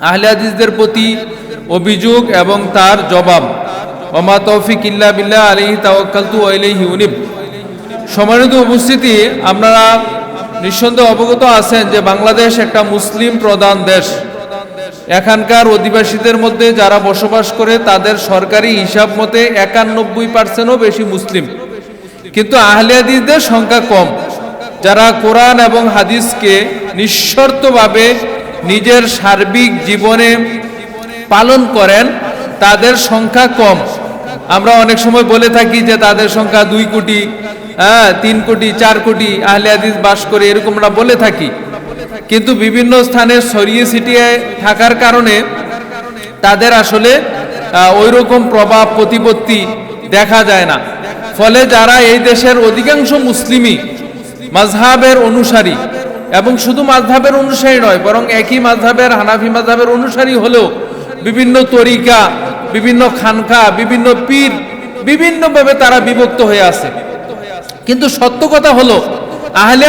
আহলে হাদিসদের প্রতি অভিযোগ এবং তার জবাব। ওমা তৌফিক ইল্লা বিল্লাহ আলাইহি তাওয়াক্কালতু ওয়া ইলাইহি উনিব। সম্মানিত উপস্থিতি, আপনারা নিঃসন্দেহে অবগত আছেন যে বাংলাদেশ একটা মুসলিম প্রধান দেশ। এখানকার অধিবাসীদের মধ্যে যারা বসবাস করে, তাদের সরকারি হিসাব মতে একানব্বই পার্সেন্টও বেশি মুসলিম। কিন্তু আহলে হাদিসদের সংখ্যা কম। যারা কোরআন এবং হাদিসকে নিঃশর্তভাবে নিজের সার্বিক জীবনে পালন করেন, তাদের সংখ্যা কম। আমরা অনেক সময় বলে থাকি যে তাদের সংখ্যা দুই কোটি হ্যাঁ তিন কোটি, চার কোটি, আহলে হাদিস বাস করে, এরকম আমরা বলে থাকি। কিন্তু বিভিন্ন স্থানে ছড়িয়ে ছিটিয়ে থাকার কারণে তাদের আসলে ওই রকম প্রভাব, প্রতিপত্তি দেখা যায় না। ফলে যারা এই দেশের অধিকাংশ মুসলিমই মাঝহাবের অনুসারী এবং শুধু মাঝহাবের অনুসারী নয়, বরং একই মাঝহাবের হানাফি মাঝহাবের অনুসারী হলেও বিভিন্ন তরিকা, বিভিন্ন খানকা, বিভিন্ন পীর বিভিন্নভাবে তারা বিভক্ত হয়ে আছে। কিন্তু সত্য কথা হলো, আহলে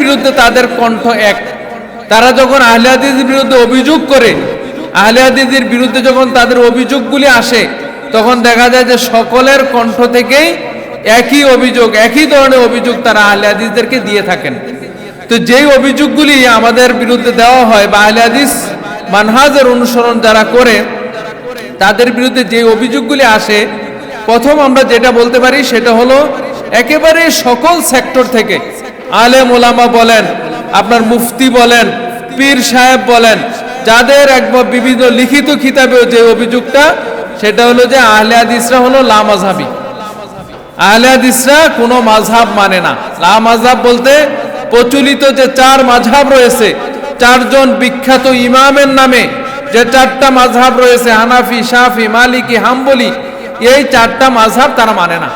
বিরুদ্ধে তাদের কণ্ঠ এক। তারা যখন আহলে বিরুদ্ধে অভিযোগ করে, আহলে বিরুদ্ধে যখন তাদের অভিযোগগুলি আসে, তখন দেখা যায় যে সকলের কণ্ঠ থেকেই একই অভিযোগ, একই ধরনের অভিযোগ তারা আহলে হাদিসদেরকে দিয়ে থাকেন। তো যেই অভিযোগগুলি আমাদের বিরুদ্ধে দেওয়া হয় বা আহলে হাদিস মানহাজের অনুসরণ যারা করে, তাদের বিরুদ্ধে যে অভিযোগগুলি আসে, প্রথম আমরা যেটা বলতে পারি সেটা হলো, একেবারে সকল সেক্টর থেকে আলেম ওলামা বলেন, আপনার মুফতি বলেন, পীর সাহেব বলেন, যাদের একবার বিভিন্ন লিখিত খিতাবেও যে অভিযোগটা, সেটা হলো যে আহলে হাদিসরা হলো লামাজহাবি আহলে হাদিসরা কোনো মাঝহাব মানে না। লা মাঝহাব বলতে প্রচলিত যে চার মাঝহাব রয়েছে, চারজন বিখ্যাত ইমামের নামে যে চারটা মাঝহাব রয়েছে, হানাফি সাফি মালিকি, হাম্বলি, এই চারটা মাঝহাব তারা মানে না।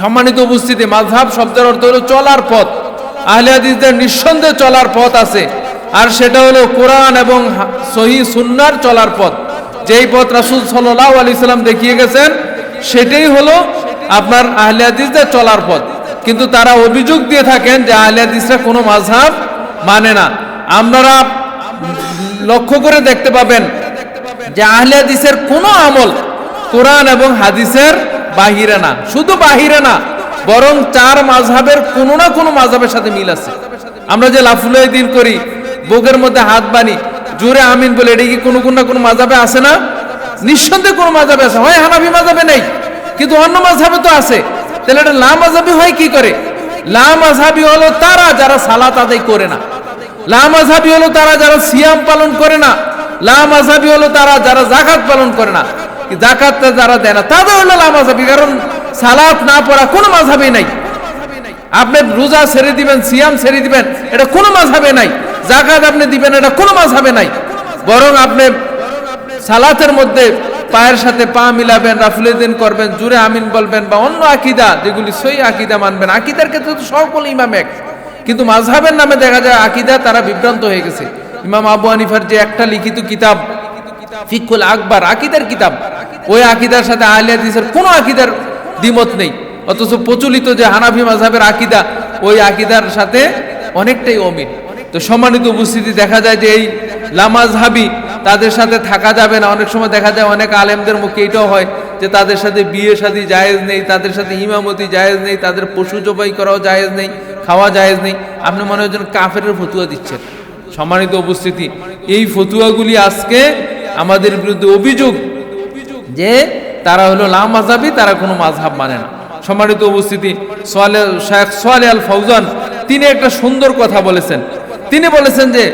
সম্মানিত উপস্থিতি, মাঝহাব শব্দের অর্থ হলো চলার পথ। আহলে নিঃসন্দেহে চলার পথ আছে। আর সেটা হলো কোরআন এবং সহি সুন্নার চলার পথ। যেই পথ রাসুল সাল্লাহ আলি সাল্লাম দেখিয়ে গেছেন, সেটাই হলো আপনার আহলে চলার পথ। কিন্তু তারা অভিযোগ দিয়ে থাকেন যে আহলে কোনো মাঝহাব মানে না। আপনারা লক্ষ্য করে দেখতে পাবেন যে আহলে হাদিসের কোনো আমল কোরআন এবং হাদিসের বাহিরে না। শুধু বাহিরে না, বরং চার মাঝহাবের কোনো না কোনো মাঝহাবের সাথে মিল আছে। আমরা যে লাফুলাই দিন করি, বুকের মধ্যে হাত বানি, জোরে আমিন বলে, এটা কি কোনো কোনো না কোনো মাঝহাবে আছে না? নিঃসন্দেহে কোনো মাঝহাবে আছে। হয় হানাফি মাঝহাবে নেই, কিন্তু অন্য মাঝহাবে তো আছে। তাহলে এটা লা মাঝহাবি হয় কি করে? লা মাঝহাবি হলো তারা যারা সালাত আদায় করে না। লা মাঝহাবি হলো তারা যারা সিয়াম পালন করে না। লা মাঝহাবি হলো তারা যারা জাকাত পালন করে না। জাকাত যারা দেয় না, তাদের হলো লা মাঝহাবি কারণ সালাত না পড়া কোনো মাঝহাবে নাই। আপনি রোজা ছেড়ে দিবেন, সিয়াম ছেড়ে দিবেন, এটা কোনো মাঝহাবে নাই। জাকাত আপনি দিবেন, এটা কোনো মাঝহাবে নাই। বরং আপনি সালাতের মধ্যে পায়ের সাথে পা মিলাবেন রাফুলেদিন করবেন, জুড়ে আমিন বলবেন বা অন্য আকিদা, যেগুলি সই আকিদা মানবেন। আকিদার ক্ষেত্রে তো সকল ইমাম এক। কিন্তু মাঝহাবের নামে দেখা যায় আকিদা তারা বিভ্রান্ত হয়ে গেছে। ইমাম আবু হানিফার যে একটা লিখিত কিতাব ফিকুল আকবর, আকিদার কিতাব, ওই আকিদার সাথে আহলিয়া দিসের কোনো আকিদার দ্বিমত নেই। অথচ প্রচলিত যে হানাফি মাঝহাবের আকিদা, ওই আকিদার সাথে অনেকটাই অমিল। তো সম্মানিত উপস্থিতি দেখা যায় যে এই লামাজহাবি তাদের সাথে থাকা যাবে না। অনেক সময় দেখা যায় অনেক আলেমদের মুখে এটাও হয় যে তাদের সাথে বিয়ে শাদী জায়েজ নেই, তাদের সাথে ইমামতি জায়েজ নেই, তাদের পশু জবাই করাও জায়েজ নেই, খাওয়া জায়েজ নেই। আপনি মনে হয় কাফের ফতুয়া দিচ্ছেন। সম্মানিত উপস্থিতি, এই ফতুয়াগুলি আজকে আমাদের বিরুদ্ধে অভিযোগ যে তারা হলো লাম মাঝহাবি তারা কোনো মাঝহাব মানে না। সম্মানিত উপস্থিতি, সোয়ালে শেখ সোয়ালে আল ফৌজান তিনি একটা সুন্দর কথা বলেছেন। তিনি বলেছেন যে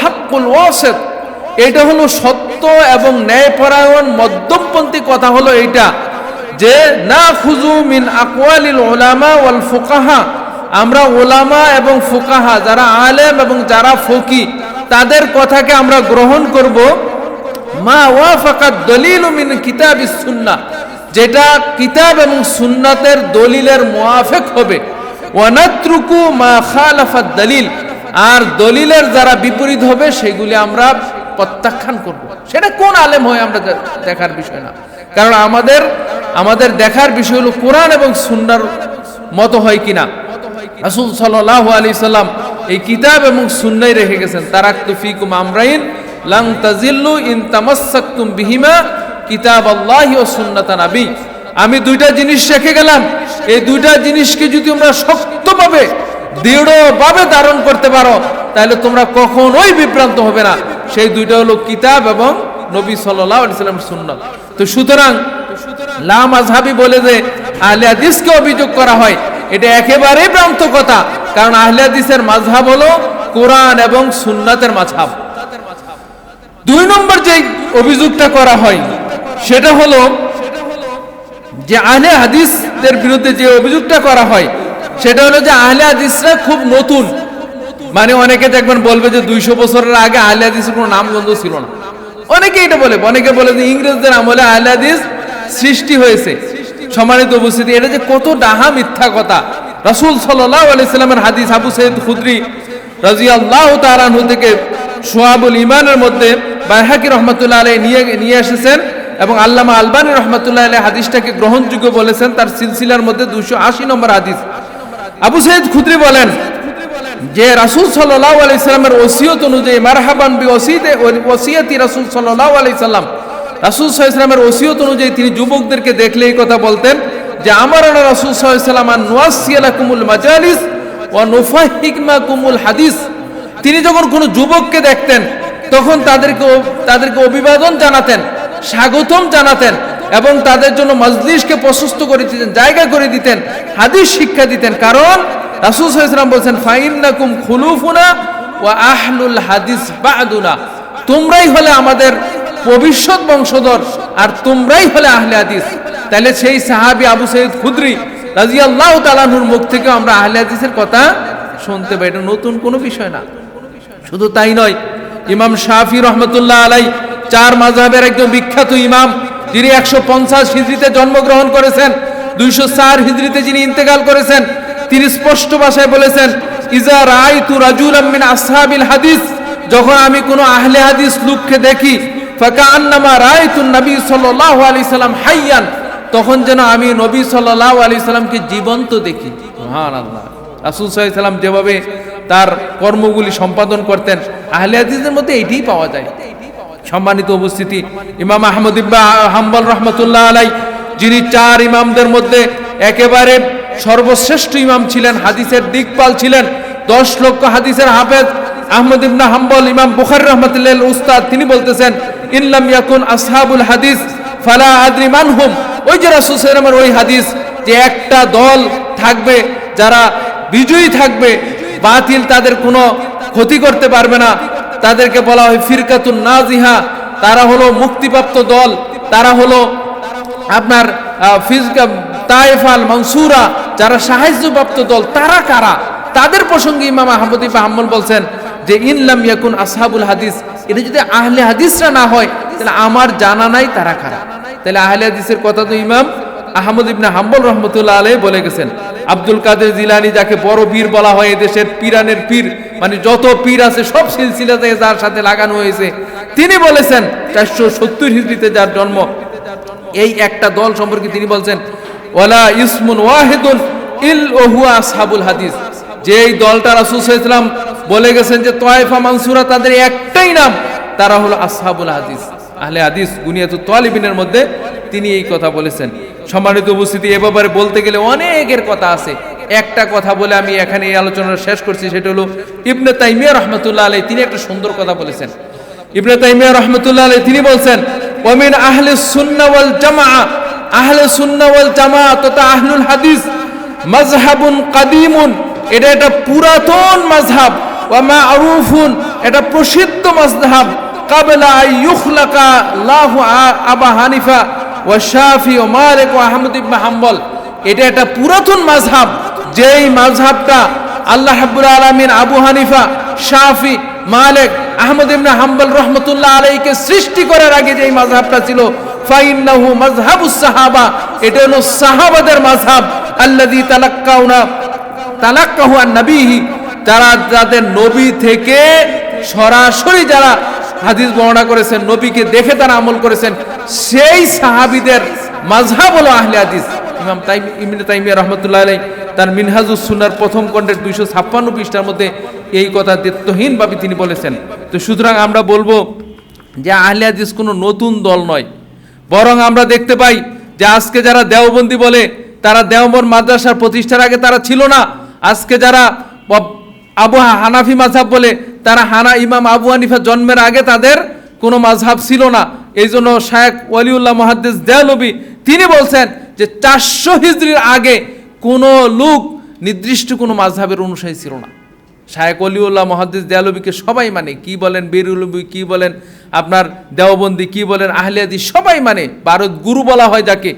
হাক্কুল এটা হলো সত্য এবং ন্যায়পরায়ণ মধ্যমপন্থী কথা হলো এইটা যে, না খুজু মিন আকওয়ালিল ওলামা ওয়াল ফুকাহা। আমরা ওলামা এবং ফুকাহা, যারা আলেম এবং যারা ফকি, তাদের কথাকে আমরা গ্রহণ করব, মা ওয়াফাকাত দলিল মিন কিতাব সুন্নাহ। যেটা কিতাব এবং সুন্নাতের দলিলের মুআফিক হবে। ওয়ানাত্রুকু মা খালাফাত দলিল। আর দলিলের যারা বিপরীত হবে, সেগুলি আমরা প্রত্যাখ্যান করব। সেটা কোন আলেম হয় আমরা দেখার বিষয় না। কারণ আমাদের আমাদের দেখার বিষয় হলো কোরআন এবং সুন্নার মতো হয় কিনা। রাসূল সাল্লাল্লাহু আলাইহি সাল্লাম এই কিতাব এবং সুন্নাই রেখে গেছেন। তারাক্তু ফিকুম আমরাইন লাং তাজিল্লু ইন তামাসসাকতুম বিহিমা কিতাব আল্লাহ ও সুন্নাতা নাবী আমি দুইটা জিনিস রেখে গেলাম। এই দুইটা জিনিসকে যদি তোমরা শক্তভাবে, দৃঢ়ভাবে ধারণ করতে পারো, তাহলে তোমরা কখনোই বিভ্রান্ত হবে না। সেই দুইটা হলো কিতাব এবং নবী সাল্লাম সুন্নাত। তো সুতরাং লাম আজহাবি বলে যে, আহলে হাদিসকে অভিযোগ করা হয়, এটা একেবারেই ভ্রান্ত কথা। কারণ আহলে হাদিসের মাঝহাব হলো কোরআন এবং সুন্নাতের মাঝহাব দুই নম্বর যে অভিযোগটা করা হয়, সেটা হলো যে আহলে হাদিসদের বিরুদ্ধে যে অভিযোগটা করা হয়, সেটা হলো যে আহলে হাদিসরা খুব নতুন। মানে অনেকে দেখবেন বলবে যে দুইশো বছরের আগে আহলে হাদিসের কোনো নামগন্ধ ছিল না। অনেকে এটা বলে, অনেকে বলে যে ইংরেজদের আমলে আহলে হাদিস সৃষ্টি হয়েছে। সম্মানিত উপস্থিতি, এটা যে কত ডাহা মিথ্যা কথা। রাসূল সাল্লাল্লাহু আলাইহি সাল্লামের হাদিস আবু সাইদ খুদরি রাদিয়াল্লাহু তাআলা আনহু থেকে সোয়াবুল ইমানের মধ্যে বাইহাকি রহমতুল্লাহ আলাই নিয়ে নিয়ে এসেছেন। এবং আল্লামা আলবানী রহমতুল্লাহ আলাই হাদিসটাকে গ্রহণযোগ্য বলেছেন, তার সিলসিলার মধ্যে দুশো আশি নম্বর হাদিস। আবু সাইদ খুদ্রি বলেন যে রাসূল সাল্লাল্লাহু আলাইহি সাল্লামের ওসিয়ত অনুযায়ী, মারহাবান বি ওসিতে ওসিয়াতি রাসূল সাল্লাল্লাহু আলাইহি সাল্লাম, রাসূল আলাইহি সাল্লামের ওসিয়ত অনুযায়ী তিনি যুবকদেরকে দেখলে এই কথা বলতেন যে, আমার রাসূল সাল্লাল্লাহু আলাইহি সাল্লাম আন নুয়াসিয়ালাকুমুল মাজালিস ওয়া নুফাহিকমাকুমুল হাদিস। তিনি যখন কোনো যুবককে দেখতেন, তখন তাদেরকে তাদেরকে অভিবাদন জানাতেন। স্বাগতম জানাতেন এবং তাদের জন্য মজলিসকে প্রশস্ত করে দিতেন, জায়গা করে দিতেন, হাদিস শিক্ষা দিতেন। কারণ রাসূল সাল্লাম বলছেন, ফাইন্নাকুম খুলুফুনা ওয়া আহলুল হাদিস বা'দুনা। তোমরাই হলে আমাদের ভবিষ্যৎ বংশধর আর তোমরাই হলে আহলে হাদিস। তাহলে সেই সাহাবী আবু সাইদ খুদরি রাদিয়াল্লাহু তাআলার মুখ থেকে আমরা আহলে হাদিসের কথা শুনতে পাই। এটা নতুন কোনো বিষয় না। শুধু তাই নয়, ইমাম শাফি রহমতুল্লাহ আলাই চার মাযহাবের একজন বিখ্যাত ইমাম, যিনি একশো পঞ্চাশ হিজড়িতে জন্মগ্রহণ করেছেন, দুইশো চার হিজড়িতে যিনি ইন্তেকাল করেছেন, তিনি স্পষ্ট ভাষায় বলেছেন, ইজা রাই তু রাজুল আমিন আসহাবিল হাদিস যখন আমি কোনো আহলে হাদিস লোককে দেখি ফাঁকা আন্নামা রায় তু নবী সাল্লাহ আলি সাল্লাম হাইয়ান তখন যেন আমি নবী সাল্লাহ আলি সাল্লামকে জীবন্ত দেখি। মহান আল্লাহ রাসুল সাল্লাম যেভাবে তার কর্মগুলি সম্পাদন করতেন, আহলে হাদিসের মধ্যে এটিই পাওয়া যায়। সম্মানিত উপস্থিতি। ইমাম আহমদ ইব্বা হাম্বল রহমতুল্লাহ আলাই যিনি চার ইমামদের মধ্যে একেবারে সর্বশ্রেষ্ঠ ইমাম ছিলেন, হাদিসের দিকপাল ছিলেন, দশ লক্ষ হাদিসের হাফেজ আহমদ ইবনা হাম্বল, ইমাম বুখার রহমতুল্লাহ উস্তাদ, তিনি বলতেছেন ইনলাম ইয়াকুন আসহাবুল হাদিস, ফালা আদ্রি মানহুম। ওই যে রাসূল সাল্লাল্লাহু ওই হাদিস, যে একটা দল থাকবে, যারা বিজয়ী থাকবে, বাতিল তাদের কোনো ক্ষতি করতে পারবে না। তাদেরকে বলা হয় ফিরকাতুন নাজিহা। তারা হলো মুক্তিপ্রাপ্ত দল। তারা হলো আপনার ফিজকা তাইফাল মনসুরা। যারা সাহায্যপ্রাপ্ত দল, তারা কারা? তাদের প্রসঙ্গে ইমাম আহমদ হাম্মল বলছেন যে ইনলাম ইয়াকুন আসহাবুল হাদিস। এটা যদি আহলে হাদিসরা না হয়, তাহলে আমার জানা নাই তারা কারা? তাহলে আহলে হাদিসের কথা তো ইমাম আহমদ ইবনে হাম্বল রহমতুল্লাহ আলাই বলে গেছেন, আব্দুল কাদের জিলানি যাকে বড় পীর বলা হয় এদেশের পীরানের পীর মানে যত পীর আছে সব সিলসিলা থেকে যার সাথে লাগানো হয়েছে, তিনি বলেছেন চারশো সত্তর হিজড়িতে যার জন্ম, এই একটা দল সম্পর্কে তিনি বলছেন, ওয়ালা ইসমুন ওয়াহিদুন ইল ওহুয়া আসহাবুল হাদিস। যে এই দলটা রাসূল সাল্লাল্লাহু বলে গেছেন যে তয়ফা মানসুরা তাদের একটাই নাম, তারা হলো আসহাবুল হাদিস। আহলে হাদিস গুনিয়াতুত তালিবিনের মধ্যে তিনি এই কথা বলেছেন। সম্মানিত উপস্থিতি, এ ব্যাপারে বলতে গেলে অনেকের কথা আছে। একটা কথা বলে আমি এখানে এই আলোচনা শেষ করছি, সেটা হলো ইবনে তাইমিয়া রহমতুল্লাহ আলাই তিনি একটা সুন্দর কথা বলেছেন। ইবনে তাইমিয়া রহমতুল্লাহ আলাই তিনি বলছেন ওমিন আহলে সুন্নাহ ওয়াল জামাআ, আহলে সুন্নাহ ওয়াল জামাআ তথা আহলুল হাদিস মাজহাবুন কাদিমুন, এটা একটা পুরাতন মাযহাব, ওয়া মা'রুফুন, এটা প্রসিদ্ধ মাযহাব, কাবলা ইউখলাকা লাহু আবা হানিফা ওয়া শাফি ও ও আহমদ ইবনে হাম্বল। এটা একটা পুরাতন মাযহাব, যেই মাযহাবটা আল্লাহ রাব্বুল আলামিন আবু হানিফা, শাফি, মালিক, আহমদ ইবনে হাম্বল রহমতুল্লাহ আলাইকে সৃষ্টি করার আগে যেই মাযহাবটা ছিল, ফাইন্নাহু মাযহাবুস সাহাবা। এটা হলো সাহাবাদের মাযহাব, আল্লাযী তালাক্কাউনা, তালাক্কাহু আন নবীহি যারা যাদের নবী থেকে সরাসরি যারা হাদিস বর্ণনা করেছেন, নবীকে দেখে তারা আমল করেছেন। সেই সাহাবিদের মাযহাব হলো আহলে হাদিস। ইমাম তাইম, ইবনে তাইমিয়া রহমতুল্লাহ আলাই তার মিনহাজুস সুনার প্রথম খণ্ডের দুইশো ছাপ্পান্ন পৃষ্ঠার মধ্যে এই কথা দ্বৈতহীনভাবে তিনি বলেছেন। তো সুতরাং আমরা বলব যে আহলে হাদিস কোনো নতুন দল নয়। বরং আমরা দেখতে পাই যে আজকে যারা দেওবন্দি বলে, তারা দেওবন মাদ্রাসার প্রতিষ্ঠার আগে তারা ছিল না। আজকে যারা আবু হানাফি মাঝহাব বলে, তারা হানা ইমাম আবু হানিফা জন্মের আগে তাদের কোনো মাঝহাব ছিল না। এই জন্য শায়েক ওয়ালিউল্লাহ মহাদ্দেস দেয়ালবি তিনি বলছেন যে চারশো হিজড়ির আগে কোনো লোক নির্দিষ্ট কোনো মাঝহাবের অনুসারী ছিল না। শায়েক অলিউল্লাহ মহাদ্দিস দেয়ালবিকে সবাই মানে। কি বলেন বেরুলবি কি বলেন আপনার দেওবন্দি, কি বলেন আহলিয়াদি, সবাই মানে। ভারত গুরু বলা হয় যাকে।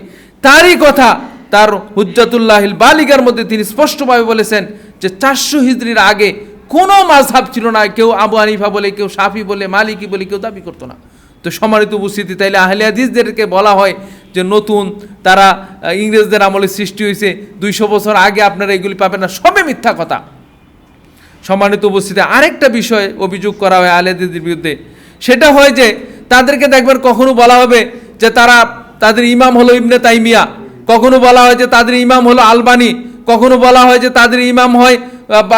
তারই কথা তার হুজ্জাতুল্লাহিল বালিগার মধ্যে তিনি স্পষ্টভাবে বলেছেন যে চারশো হিজড়ির আগে কোনো মাঝহাব ছিল না, কেউ আবু হানিফা বলে, কেউ সাফি বলে, মালিকি বলে, কেউ দাবি করতো না। তো সম্মানিত উপস্থিতি, তাইলে আহলে হাদিসদেরকে বলা হয় যে নতুন তারা ইংরেজদের আমলে সৃষ্টি হয়েছে দুইশো বছর আগে আপনারা এগুলি পাবেন না সবে মিথ্যা কথা। সম্মানিত উপস্থিতি, আরেকটা বিষয় অভিযোগ করা হয় আলেদিদের বিরুদ্ধে। সেটা হয় যে, তাদেরকে দেখবেন কখনো বলা হবে যে তারা, তাদের ইমাম হলো ইবনে তাইমিয়া। কখনো বলা হয় যে তাদের ইমাম হলো আলবানি। কখনো বলা হয় যে তাদের ইমাম হয়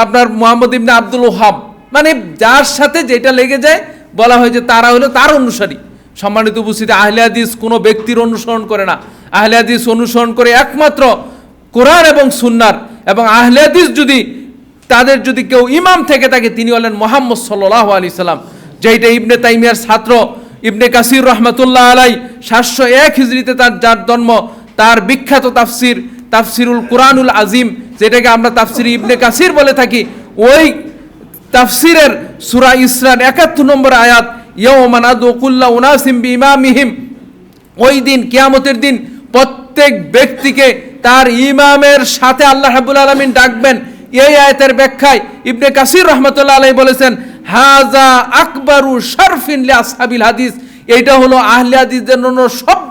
আপনার মোহাম্মদ ইবনে আব্দুল ওহাব। মানে যার সাথে যেটা লেগে যায়, বলা হয় যে তারা হলো তার অনুসারী। সম্মানিত উপস্থিতি, আহলে হাদিস কোনো ব্যক্তির অনুসরণ করে না। আহলে অনুসরণ করে একমাত্র কোরআন এবং সুন্নার। এবং আহলে যদি তাদের যদি কেউ ইমাম থেকে থাকে, তিনি হলেন মোহাম্মদ সাল্লাহ আলি সাল্লাম। যেইটা ইবনে তাইমিয়ার ছাত্র, ইবনে কাসির রহমতুল্লাহ আলাই সাতশো এক হিজড়িতে তার যার জন্ম, তার বিখ্যাত তাফসির তাফসিরুল কোরআনুল আজিম, যেটাকে আমরা তাফসির ইবনে কাসির বলে থাকি, ওই তাফসিরের সুরা ইসরান একাত্তর নম্বর আয়াত ইয়ৌমান আদুকুল্লা উনাসিম ইমামিহিম ওই দিন, কিয়ামতের দিন প্রত্যেক ব্যক্তিকে তার ইমামের সাথে আল্লাহ রাব্বুল আলামিন ডাকবেন। এই আয়াতের ব্যাখ্যায় ইবনে কাসির রহমতুল্লাহ আলাই বলেছেন হাজা আকবরু শারফিন আসহাবিল হাদিস। এটা হলো আহলে হাদিসদের জন্য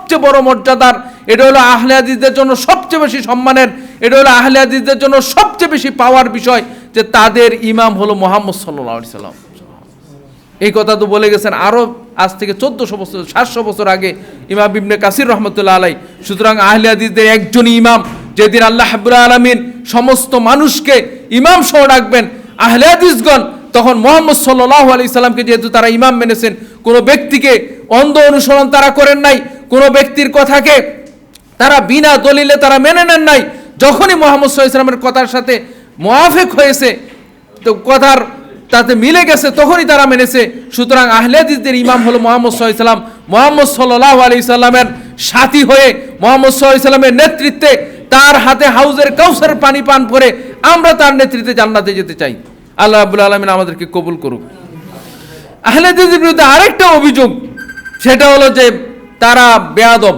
সবচেয়ে বড় মর্যাদার, এটা হলো আহলে জন্য সবচেয়ে বেশি সম্মানের, এটা হলো আহলে জন্য সবচেয়ে বেশি পাওয়ার বিষয় যে তাদের ইমাম হলো মোহাম্মদ সাল্লাল্লাহু সাল্লাম। এই কথা তো বলে গেছেন আরও আজ থেকে চোদ্দশো বছর, সাতশো বছর আগে ইমাম ইবনে কাসির রহমতুল্লাহ আলাই সুতরাং আহলে হাদিসদের একজনই ইমাম, যেদিন আল্লাহ হাবুল আলমিন সমস্ত মানুষকে ইমাম সহ ডাকবেন, আহলে হাদিসগণ, তখন মোহাম্মদ সাল্লাহ আলি সাল্লামকে যেহেতু তারা ইমাম মেনেছেন, কোনো ব্যক্তিকে অন্ধ অনুসরণ তারা করেন নাই কোনো ব্যক্তির কথাকে তারা বিনা দলিলে তারা মেনে নেন নাই। যখনই মোহাম্মদ ইসলামের কথার সাথে মোয়াফেক হয়েছে, তো কথার তাতে মিলে গেছে, তখনই তারা মেনেছে। সুতরাং আহলেদিসদের ইমাম হলো মোহাম্মদ সাল্লাম মোহাম্মদ সাল্লাহ আলি সাল্লামের সাথী হয়ে মোহাম্মদ সাল্লামের নেতৃত্বে তার হাতে হাউজের কাউসার পানি পান করে আমরা তার নেতৃত্বে জান্নাতে যেতে চাই। আল্লাহ আবুল আলমিন আমাদেরকে কবুল করুক। আহলেদিসের বিরুদ্ধে আরেকটা অভিযোগ, সেটা হলো যে তারা বেয়াদব।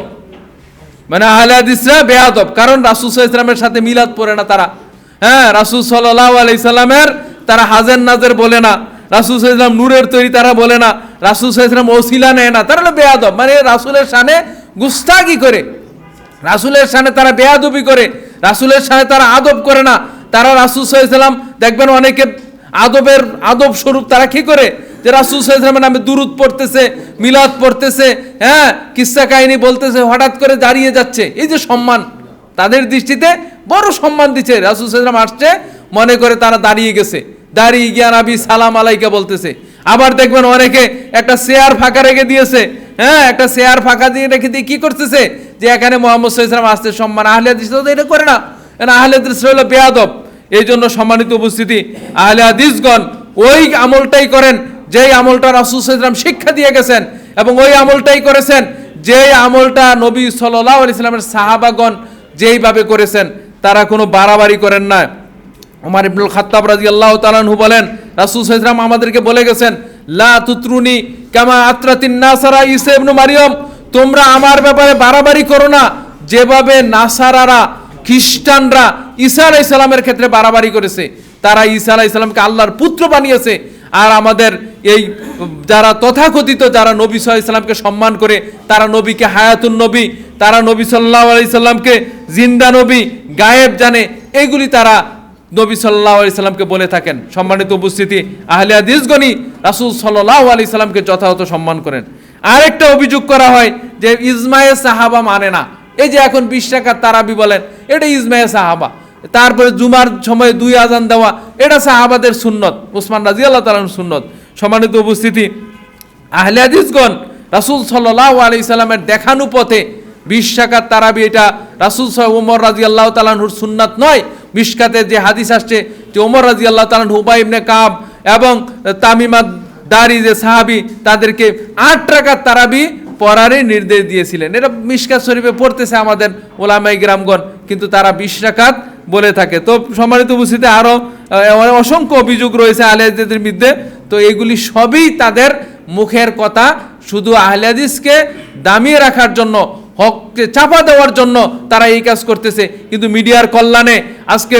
মানে আহলে হাদিসরা বেয়াদব। কারণ রাসুল ইসলামের সাথে মিলাদ পড়ে না তারা। হ্যাঁ রাসুল সাল্লাল্লাহু আলাইহি সাল্লামের তারা হাজের নাজের বলে না। রাসুল ইসলাম নূরের তৈরি তারা বলে না। রাসুল ইসলাম ওসিলা নেয় না। তারা বেয়াদব। মানে রাসুলের শানে গুস্তাগি করে। রাসুলের সামনে তারা বেয়াদবি করে। রাসুলের সামনে তারা আদব করে না। তারা রাসুল সাল্লাম দেখবেন অনেকে আদবের আদব স্বরূপ তারা কি করে? যে রাসুল সাল্লামের নামে দুরুদ পড়তেছে, মিলাদ পড়তেছে হ্যাঁ কিস্সা কাহিনী বলতেছে, হঠাৎ করে দাঁড়িয়ে যাচ্ছে। এই যে সম্মান, তাদের দৃষ্টিতে বড় সম্মান দিচ্ছে। রাসুল সাল্লাম আসছে, মনে করে তারা দাঁড়িয়ে গেছে। দাঁড়িয়ে গিয়া নাবি সালাম আলাইকা বলতেছে। আবার দেখবেন অনেকে একটা চেয়ার ফাঁকা রেখে দিয়েছে। হ্যাঁ একটা চেয়ার ফাঁকা দিয়ে রেখে দিয়ে কি করতেছে? যে এখানে মোহাম্মদ সাল্লাম আসতে সম্মান, আহলে হাদিস তো এটা করে না। আহলে হাদিস হলো বেয়াদব। এই জন্য সম্মানিত উপস্থিতি, আহলে হাদিসগণ ওই আমলটাই করেন। যেই আমলটা রাসুল সাল্লাম শিক্ষা দিয়ে গেছেন এবং ওই আমলটাই করেছেন, যেই আমলটা নবী সাল্লাহ আলি সাল্লামের সাহাবাগণ যেইভাবে করেছেন, তারা কোনো বাড়াবাড়ি করেন না। আমার ইবনুল খাত্তাব রাজি আল্লাহ তালানহু বলেন, রাসুল সাইসলাম আমাদেরকে বলে গেছেন, লা তুতরুনি কামা আত্রাতিন নাসারা ইসা ইবনু মারিয়ম, তোমরা আমার ব্যাপারে বাড়াবাড়ি করো না। যেভাবে নাসারারা, খ্রিস্টানরা ঈসা আলাই সালামের ক্ষেত্রে বাড়াবাড়ি করেছে, তারা ঈসা আলাই সালামকে আল্লাহর পুত্র বানিয়েছে আর আমাদের এই, যারা তথাকথিত, যারা নবী সাল্লাহ ইসলামকে সম্মান করে, তারা নবীকে হায়াতুন নবী, তারা নবী সাল্লাহ আলি সাল্লামকে জিন্দা নবী, গায়েব জানে, এগুলি তারা নবী সাল্লাহ আলি সাল্লামকে বলে থাকেন। সম্মানিত উপস্থিতি, আহলে হাদিসগণই রাসূল সাল্লাহ আলি সাল্লামকে যথাযথ সম্মান করেন। আরেকটা অভিযোগ করা হয় যে ইসমায়ে সাহাবা মানে না। এই যে এখন বিশ টাকার তারাবি বলেন, এটা ইসমায়ে সাহাবা। তারপরে জুমার সময় দুই আজান দেওয়া, এটা সাহাবাদের সুন্নত, উসমান রাজি আল্লাহ তালার সুন্নত। সম্মানিত উপস্থিতি, আহলে হাদিসগণ, রাসুল সাল্লাহ আলি সাল্লামের দেখানো পথে বিশ টাকার তারাবি এটা রাসুল উমর রাজি আল্লাহ তালাহুর সুন্নাত নয়। বিশকাতে যে হাদিস আসছে যে ওমর রাজি আল্লাহ তালাহ হুবাই ইবনে কাব এবং তামিমা দারি যে সাহাবি, তাদেরকে আট টাকার তারাবি পড়ারই নির্দেশ দিয়েছিলেন। এটা মিশকাত শরীফে পড়তেছে আমাদের ওলামাই গ্রামগণ, কিন্তু তারা বিশ রাকাত বলে থাকে। তো সম্মানিত উপস্থিতি আরও অসংখ্য অভিযোগ রয়েছে আলেদের বিরুদ্ধে তো এগুলি সবই তাদের মুখের কথা। শুধু আহলাদিসকে দামিয়ে রাখার জন্য, হককে চাপা দেওয়ার জন্য তারা এই কাজ করতেছে। কিন্তু মিডিয়ার কল্যাণে আজকে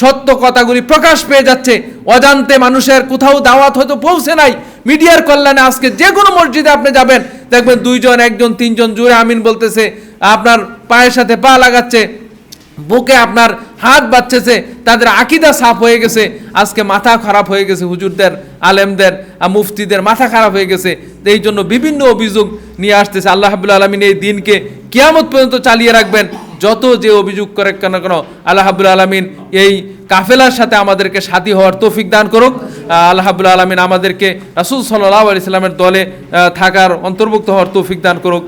সত্য কথাগুলি প্রকাশ পেয়ে যাচ্ছে। অজান্তে মানুষের কোথাও দাওয়াত হয়তো পৌঁছে নাই। মিডিয়ার কল্যাণে আজকে যে কোনো মসজিদে আপনি যাবেন। দেখবেন দুইজন, একজন, তিনজন জুড়ে আমিন বলতেছে। আপনার পায়ের সাথে পা লাগাচ্ছে। বুকে আপনার হাত বাচ্চেছে তাদের আকিদা সাফ হয়ে গেছে, আজকে মাথা খারাপ হয়ে গেছে হুজুরদের, আলেমদের মুফতিদের মাথা খারাপ হয়ে গেছে। এই জন্য বিভিন্ন অভিযোগ নিয়ে আসতেছে। আল্লাহ হাবুল আলমিন এই দিনকে কিয়ামত পর্যন্ত চালিয়ে রাখবেন। যত যে অভিযোগ করে কেন কেন, আল্লাহ হাবুল আলমিন এই কাফেলার সাথে আমাদেরকে সাথী হওয়ার তৌফিক দান করুক। আল্লাহ হাবুল আলমিন আমাদেরকে রাসুল সাল্লাহ আলি সাল্লামের দলে থাকার অন্তর্ভুক্ত হওয়ার তৌফিক দান করুক।